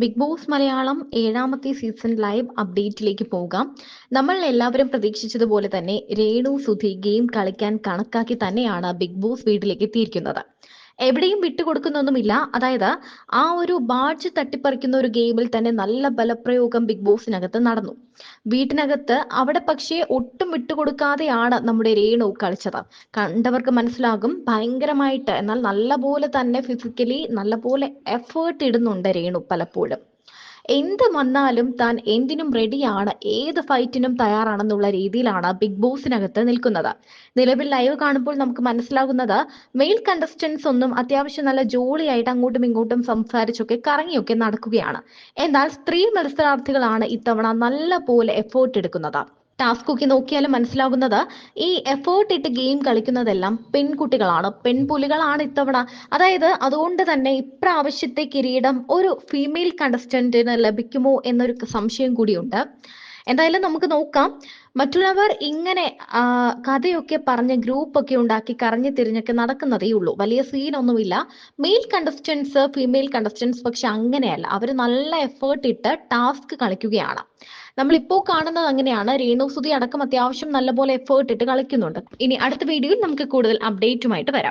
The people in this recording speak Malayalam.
ബിഗ് ബോസ് മലയാളം ഏഴാമത്തെ സീസൺ ലൈവ് അപ്ഡേറ്റിലേക്ക് പോകാം. നമ്മൾ എല്ലാവരും പ്രതീക്ഷിച്ചതുപോലെ തന്നെ രേണു സുധി ഗെയിം കളിക്കാൻ കണക്കാക്കി തന്നെയാണ് ബിഗ് ബോസ് വീട്ടിലേക്ക് എത്തിയിരിക്കുന്നത്. എവിടെയും വിട്ടുകൊടുക്കുന്നൊന്നുമില്ല അതായത് ആ ഒരു ബാഡ്ജ് തട്ടിപ്പറിക്കുന്ന ഒരു ഗെയിമിൽ തന്നെ നല്ല ബലപ്രയോഗം ബിഗ് ബോസിനകത്ത് നടന്നു. വീട്ടിനകത്ത് അവിടെ പക്ഷേ ഒട്ടും വിട്ടുകൊടുക്കാതെയാണ് നമ്മുടെ രേണു കളിച്ചത്. കണ്ടവർക്ക് മനസ്സിലാകും ഭയങ്കരമായിട്ട്. എന്നാൽ നല്ല പോലെ തന്നെ ഫിസിക്കലി നല്ല പോലെ എഫേർട്ട് ഇടുന്നുണ്ട് രേണു പലപ്പോഴും. എന്ത് വന്നാലും താൻ എന്തിനും റെഡിയാണ് ഏത് ഫൈറ്റിനും തയ്യാറാണെന്നുള്ള രീതിയിലാണ് ബിഗ് ബോസിനകത്ത് നിൽക്കുന്നത്. നിലവിൽ ലൈവ് കാണുമ്പോൾ നമുക്ക് മനസ്സിലാകുന്നത് മെയിൽ കണ്ടസ്റ്റൻസ് ഒന്നും അത്യാവശ്യം നല്ല ജോളിയായിട്ട് അങ്ങോട്ടും ഇങ്ങോട്ടും സംസാരിച്ചൊക്കെ കറങ്ങിയൊക്കെ നടക്കുകയാണ്. എന്നാൽ സ്ത്രീ മത്സരാർത്ഥികളാണ് ഇത്തവണ നല്ല പോലെ എഫേർട്ട് എടുക്കുന്നത്. ടാസ്ക് ഒക്കെ നോക്കിയാലും മനസ്സിലാകുന്നത് ഈ എഫേർട്ട് ഇട്ട് ഗെയിം കളിക്കുന്നതെല്ലാം പെൺകുട്ടികളാണ്. പെൺപുലികളാണ് ഇത്തവണ. അതായത് അതുകൊണ്ട് തന്നെ ഇപ്രാവശ്യത്തെ കിരീടം ഒരു ഫീമെയിൽ കണ്ടസ്റ്റന്റിന് ലഭിക്കുമോ എന്നൊരു സംശയം കൂടിയുണ്ട്. എന്തായാലും നമുക്ക് നോക്കാം. മറ്റുള്ളവർ ഇങ്ങനെ കഥയൊക്കെ പറഞ്ഞ് ഗ്രൂപ്പൊക്കെ ഉണ്ടാക്കി കറഞ്ഞു തിരിഞ്ഞൊക്കെ നടക്കുന്നതേ ഉള്ളൂ. വലിയ സീൻ ഒന്നുമില്ല. മെയിൽ കണ്ടസ്റ്റൻസ് ഫീമെയിൽ കണ്ടസ്റ്റൻസ് പക്ഷെ അങ്ങനെയല്ല. അവർ നല്ല എഫേർട്ട് ഇട്ട് ടാസ്ക് കളിക്കുകയാണ്. നമ്മളിപ്പോ കാണുന്നത് അങ്ങനെയാണ്. രേണു സുധി അടക്കം അത്യാവശ്യം നല്ലപോലെ എഫേർട്ട് ഇട്ട് കളിക്കുന്നുണ്ട്. ഇനി അടുത്ത വീഡിയോയിൽ നമുക്ക് കൂടുതൽ അപ്ഡേറ്റുമായിട്ട് വരാം.